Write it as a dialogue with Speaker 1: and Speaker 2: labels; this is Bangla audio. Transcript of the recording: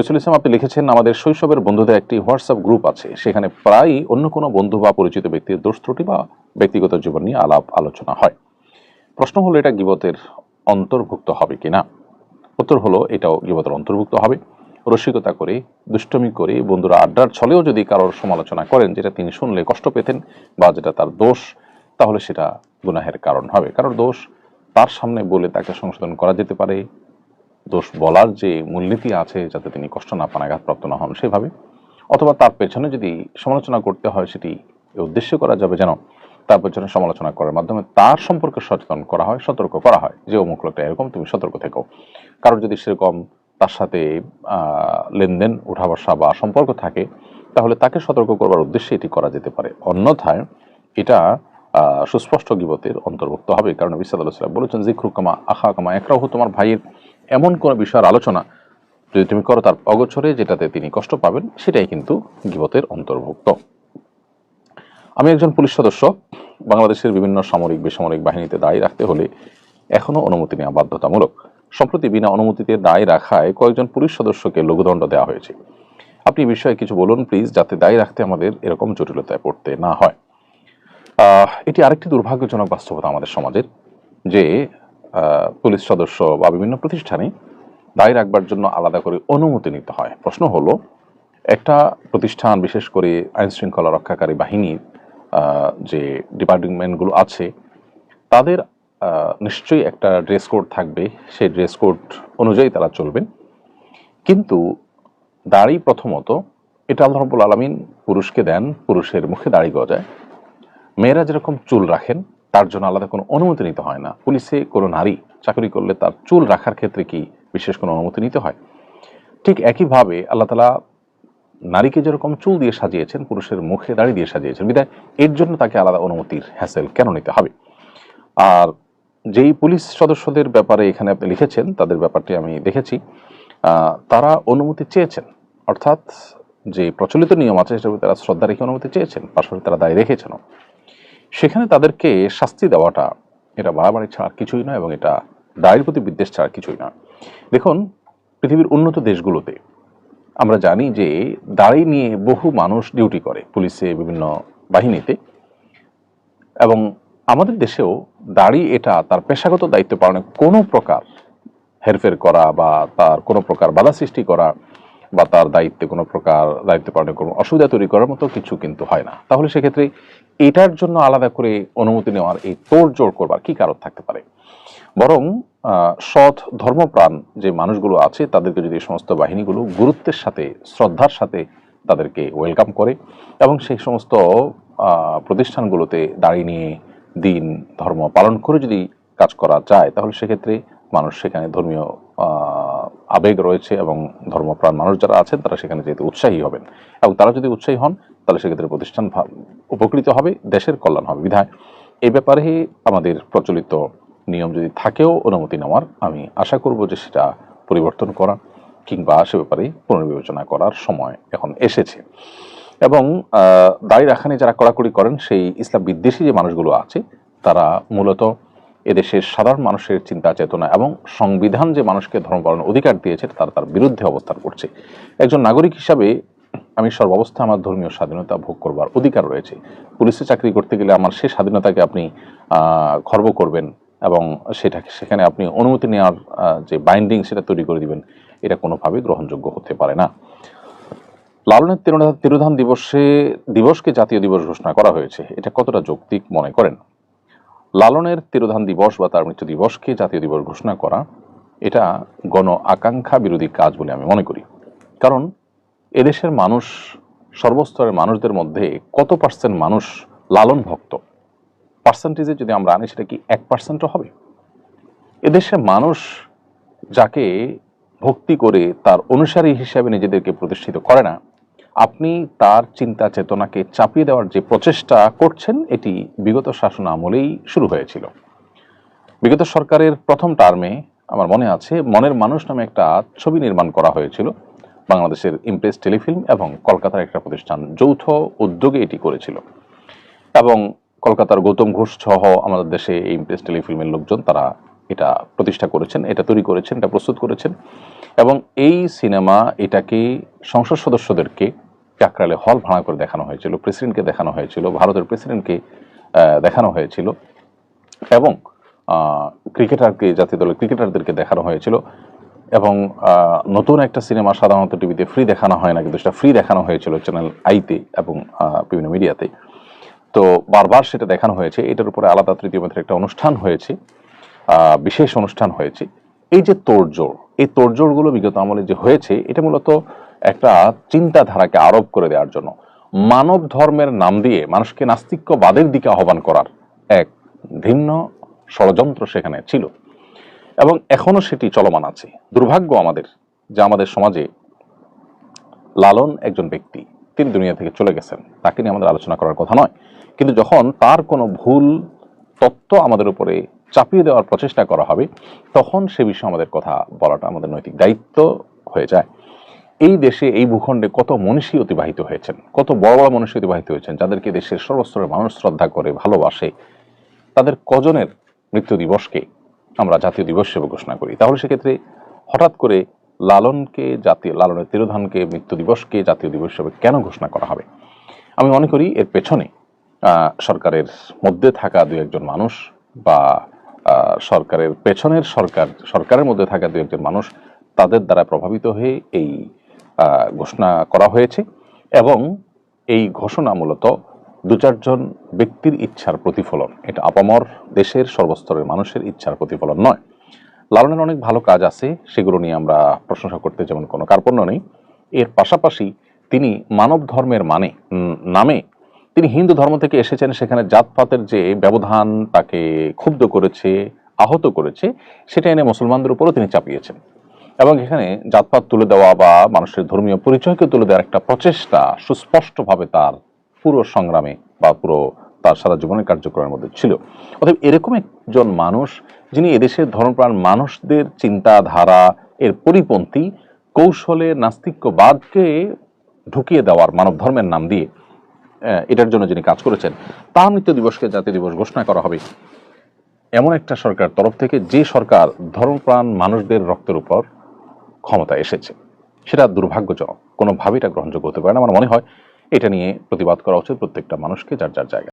Speaker 1: ইসলাম, আপনি লিখেছেন, আমাদের শৈশবের বন্ধুদের একটি হোয়াটসঅ্যাপ গ্রুপ আছে। সেখানে অন্য কোনো বন্ধু বা পরিচিত ব্যক্তির দোষ ত্রুটি বা ব্যক্তিগত জীবন নিয়ে আলাপ আলোচনা হয়। প্রশ্ন হলো, এটা গিবতের অন্তর্ভুক্ত হবে উত্তর হলো, এটাও গিবতের অন্তর্ভুক্ত হবে। রসিকতা করে, দুষ্টমি করে বন্ধুরা আড্ডার ছলেও যদি কারোর সমালোচনা করেন, যেটা তিনি শুনলে কষ্ট পেতেন বা যেটা তার দোষ, তাহলে সেটা গুনাহের কারণ হবে। কারণ দোষ তার সামনে বলে তাকে সংশোধন করা যেতে পারে দোষ বলার যে মূলনীতি আছে যাতে তিনি কষ্ট না পান, আঘাতপ্রাপ্ত না হন, সেভাবে। অথবা তার পেছনে যদি সমালোচনা করতে হয়, সেটি উদ্দেশ্য করা যাবে যেন তার পেছনে সমালোচনা করার মাধ্যমে তার সম্পর্কে সচেতন করা হয়, সতর্ক করা হয়। যে অমুক লোকটা এরকম তুমি সতর্ক থেকো। কারোর যদি সেরকম তার সাথে লেনদেন উঠা বসা বা সম্পর্ক থাকে, তাহলে তাকে সতর্ক করবার উদ্দেশ্যে এটি করা যেতে পারে। অন্যথায় এটা সুস্পষ্ট গিবতের অন্তর্ভুক্ত হবে। কারণ নবী সাল্লাহ সাল্লাম বলেছেন জিক্রু কামা আখা কামা একরাহ তোমার ভাইয়ের এমন কোনো বিষয়ের আলোচনা যদি তুমি করো তার অগোচরে যেটাতে তিনি কষ্ট পাবেন, সেটাই কিন্তু গিবতের অন্তর্ভুক্ত। আমি একজন পুলিশ সদস্য। বাংলাদেশের বিভিন্ন সামরিক, বেসামরিক বাহিনীতে দায়ী রাখতে হলে এখনও অনুমতি নেওয়া বাধ্যতামূলক। সম্প্রতি বিনা অনুমতিতে দায়ী রাখায় কয়েকজন পুলিশ সদস্যকে লঘুদণ্ড দেওয়া হয়েছে। আপনি বিষয়ে কিছু বলুন প্লিজ, যাতে দায়ী রাখতে আমাদের এরকম জটিলতায় পড়তে না হয়। এটি আরেকটি দুর্ভাগ্যজনক বাস্তবতা আমাদের সমাজের, যে পুলিশ সদস্য বা বিভিন্ন প্রতিষ্ঠানে দায়ী রাখবার জন্য আলাদা করে অনুমতি নিতে হয়। প্রশ্ন হলো, একটা প্রতিষ্ঠান, বিশেষ করে আইন শৃঙ্খলা রক্ষাকারী বাহিনীর যে ডিপার্টমেন্টগুলো আছে, তাদের নিশ্চয়ই একটা ড্রেস কোড থাকবে। সেই ড্রেস কোড অনুযায়ী তারা চলবেন কিন্তু দাড়ি প্রথমত, এটা আল্লাহ আলমিন পুরুষকে দেন, পুরুষের মুখে দাড়ি গজায়। মেয়েরা যেরকম চুল রাখেন তার জন্য আলাদা কোনো অনুমতি নিতে হয় না। পুলিশে কোনো নারী চাকরি করলে তার চুল রাখার ক্ষেত্রে কি বিশেষ কোনো অনুমতি নিতে হয়? ঠিক একইভাবে আল্লাহ তালা নারীকে যেরকম চুল দিয়ে সাজিয়েছেন, পুরুষের মুখে দাড়ি দিয়ে সাজিয়েছেন, বিদায়, এর জন্য তাকে আলাদা অনুমতির হ্যাসেল কেন নিতে হবে? আর যেই পুলিশ সদস্যদের ব্যাপারে এখানে আপনি লিখেছেন, তাদের ব্যাপারটি আমি দেখেছি তারা অনুমতি চেয়েছেন। অর্থাৎ যে প্রচলিত নিয়ম আছে প্রতি তারা শ্রদ্ধা রেখে অনুমতি চেয়েছেন, পাশাপাশি তারা দায় রেখেছেন সেখানে তাদেরকে শাস্তি দেওয়াটা এটা বাড়াবাড়ি ছাড়া কিছুই নয় এবং এটা দায়ের প্রতি বিদ্বেষ ছাড়া কিছুই না দেখুন, পৃথিবীর উন্নত দেশগুলোতে আমরা জানি যে দাড়ি নিয়ে বহু মানুষ ডিউটি করে পুলিশে, বিভিন্ন বাহিনীতে এবং আমাদের দেশেও দাড়ি এটা তার পেশাগত দায়িত্ব পালনে কোনো প্রকার হেরফের করা বা তার কোনো প্রকার বাধা সৃষ্টি করা বা তার দায়িত্বে কোনো প্রকার দায়িত্ব পালনে কোনো অসুবিধা তৈরি করার মতো কিছু কিন্তু হয় না। তাহলে সেক্ষেত্রে এটার জন্য আলাদা করে অনুমতি নেওয়ার এই তোড়জোড় করবার কি কারণ থাকতে পারে? বরং সৎ ধর্মপ্রাণ যে মানুষগুলো আছে, তাদেরকে যদি সমস্ত বাহিনীগুলো গুরুত্বের সাথে, শ্রদ্ধার সাথে তাদেরকে ওয়েলকাম করে এবং সেই সমস্ত প্রতিষ্ঠানগুলোতে দাঁড়িয়ে নিয়ে দিন ধর্ম পালন করে যদি কাজ করা যায়, তাহলে সেক্ষেত্রে মানুষ সেখানে ধর্মীয় আবেগ রয়েছে এবং ধর্মপ্রাণ মানুষ যারা আছেন, তারা সেখানে যেতে উৎসাহী হবেন। এবং তারা যদি উৎসাহী হন, তাহলে সেক্ষেত্রে প্রতিষ্ঠান উপকৃত হবে, দেশের কল্যাণ হবে। বিধায় এই ব্যাপারে আমাদের প্রচলিত নিয়ম যদি থাকেও অনুমতি নেওয়ার, আমি আশা করব যে সেটা পরিবর্তন করা কিংবা সে ব্যাপারে পুনর্বিবেচনা করার সময় এখন এসেছে। এবং দায় রাখানে যারা কড়াকড়ি করেন, সেই ইসলাম বিদ্বেষী যে মানুষগুলো আছে, তারা মূলত এদেশের সাধারণ মানুষের চিন্তা চেতনা এবং সংবিধান যে মানুষকে ধর্ম পালনের অধিকার দিয়েছে তারা, তার বিরুদ্ধে অবস্থান করছে। একজন নাগরিক হিসাবে আমি সর্বাবস্থা আমার ধর্মীয় স্বাধীনতা ভোগ করবার অধিকার রয়েছে। পুলিশে চাকরি করতে গেলে আমার সেই স্বাধীনতাকে আপনি খর্ব করবেন এবং সেটাকে, সেখানে আপনি অনুমতি নেওয়ার যে বাইন্ডিং সেটা তৈরি করে দিবেন, এটা কোনোভাবেই গ্রহণযোগ্য হতে পারে না। লালনের তিরোধান দিবসে, দিবসকে জাতীয় দিবস ঘোষণা করা হয়েছে। এটা কতটা যৌক্তিক মনে করেন? লালনের তিরোধান দিবস বা তার মৃত্যু দিবসকে জাতীয় দিবস ঘোষণা করা, এটা গণ আকাঙ্ক্ষা বিরোধী কাজ বলে আমি মনে করি। কারণ এদেশের মানুষ, সর্বস্তরের মানুষদের মধ্যে কত পার্সেন্ট মানুষ লালন ভক্ত? পার্সেন্টেজে যদি আমরা আনি, সেটা কি এক পার্সেন্টও হবে? এদেশের মানুষ যাকে ভক্তি করে তার অনুসারী হিসাবে নিজেদেরকে প্রতিষ্ঠিত করে না আপনি তার চিন্তা চেতনাকে চাপিয়ে দেওয়ার যে প্রচেষ্টা করছেন, এটি বিগত শাসন আমলেই শুরু হয়েছিল। বিগত সরকারের প্রথম টার্মে আমার মনে আছে, মনের মানুষ নামে একটা ছবি নির্মাণ করা হয়েছিল। বাংলাদেশের ইমপ্রেস টেলিফিল্ম এবং কলকাতার একটা প্রতিষ্ঠান যৌথ উদ্যোগে এটি করেছিল। এবং কলকাতার গৌতম ঘোষ সহ আমাদের দেশে ইমপ্রেস টেলিফিল্মের লোকজন, তারা এটা প্রতিষ্ঠা করেছেন, এটা তৈরি করেছেন, এটা প্রস্তুত করেছেন। এবং এই সিনেমা এটাকে সংসদ সদস্যদেরকে কাকরালে হল ভাড়া করে দেখানো হয়েছিল, প্রেসিডেন্টকে দেখানো হয়েছিল, ভারতের প্রেসিডেন্টকে দেখানো হয়েছিল এবং ক্রিকেটারকে, জাতীয় দলের ক্রিকেটারদেরকে দেখানো হয়েছিল এবং নতুন একটা সিনেমা সাধারণত টিভিতে ফ্রি দেখানো হয় না, কিন্তু সেটা ফ্রি দেখানো হয়েছিল চ্যানেল আইতে এবং বিভিন্ন মিডিয়াতে তো বারবার সেটা দেখানো হয়েছে, এটার উপরে আলাদা তৃতীয় মেয়াদের একটা অনুষ্ঠান হয়েছে বিশেষ অনুষ্ঠান হয়েছে। এই যে তোড়জোড়, এই তোড়জোড়গুলো বিগত আমলে যে হয়েছে, এটা মূলত একটা চিন্তাধারাকে আরোপ করে দেওয়ার জন্য। মানব ধর্মের নাম দিয়ে মানুষকে নাস্তিক্যবাদের দিকে আহ্বান করার এক ভিন্ন ষড়যন্ত্র সেখানে ছিল। এবং এখনও সেটি চলমান আছে। দুর্ভাগ্য আমাদের যে আমাদের সমাজে লালন একজন ব্যক্তি, তিনি দুনিয়া থেকে চলে গেছেন। তাকে নিয়ে আমাদের আলোচনা করার কথা নয়। কিন্তু যখন তার কোনো ভুল তত্ত্ব আমাদের উপরে চাপিয়ে দেওয়ার প্রচেষ্টা করা হবে, তখন সে বিষয়ে আমাদের কথা বলাটা আমাদের নৈতিক দায়িত্ব হয়ে যায়। এই দেশে এই ভূখণ্ডে কত মনীষী অতিবাহিত হয়েছেন? কত বড় বড় মনীষী অতিবাহিত হয়েছেন যাদেরকে দেশের সর্বস্তরের মানুষ শ্রদ্ধা করে ভালোবাসে? তাদের কজনের মৃত্যু দিবসকে আমরা জাতীয় দিবস হিসেবে ঘোষণা করি। তাহলে সেক্ষেত্রে হঠাৎ করে লালনকে জাতীয়, লালনের তিরোধানকে মৃত্যু দিবসকে জাতীয় দিবস হিসেবে কেন ঘোষণা করা হবে? আমি মনে করি এর পেছনে সরকারের মধ্যে থাকা দু একজন মানুষ বা সরকারের পেছনের সরকার, সরকারের মধ্যে থাকা দু একজন মানুষ তাদের দ্বারা প্রভাবিত হয়ে এই ঘোষণা করা হয়েছে এবং এই ঘোষণা মূলত দু চারজন ব্যক্তির ইচ্ছার প্রতিফলন। এটা আপামর দেশের সর্বস্তরের মানুষের ইচ্ছার প্রতিফলন নয়। লালনের অনেক ভালো কাজ আছে, সেগুলো নিয়ে আমরা প্রশংসা করতে যেমন কোনো কার্পণ্য নেই। এর পাশাপাশি তিনি মানব ধর্মের মানে নামে তিনি হিন্দু ধর্ম থেকে এসেছেন, সেখানে জাতপাতের যে ব্যবধান তাকে ক্ষুব্ধ করেছে, আহত করেছে, সেটা এনে মুসলমানদের উপরও তিনি চাপিয়েছেন। এবং এখানে জাতপাত তুলে দেওয়া বা মানুষের ধর্মীয় পরিচয়কে তুলে দেওয়ার একটা প্রচেষ্টা সুস্পষ্টভাবে তার পুরো সংগ্রামে বা পুরো তার সারা জীবনের কার্যক্রমের মধ্যে ছিল। অতএব এরকম একজন মানুষ যিনি এদেশের ধর্মপ্রাণ মানুষদের চিন্তাধারা, এর পরিপন্থী, কৌশলে, নাস্তিক্যবাদকে ঢুকিয়ে দেওয়ার মানব ধর্মের নাম দিয়ে এটার জন্য যিনি কাজ করেছেন, তার মৃত্যু দিবসকে জাতীয় দিবস ঘোষণা করা হবে। এমন একটা সরকার তরফ থেকে যে সরকার ধর্মপ্রাণ মানুষদের রক্তের উপর ক্ষমতা এসেছে। সেটা দুর্ভাগ্যজনক। কোনোভাবেই এটা গ্রহণযোগ্য হতে পারে না। আমার মনে হয় এটা নিয়ে প্রতিবাদ করা উচিত প্রত্যেকটা মানুষকে, যার যার জায়গা।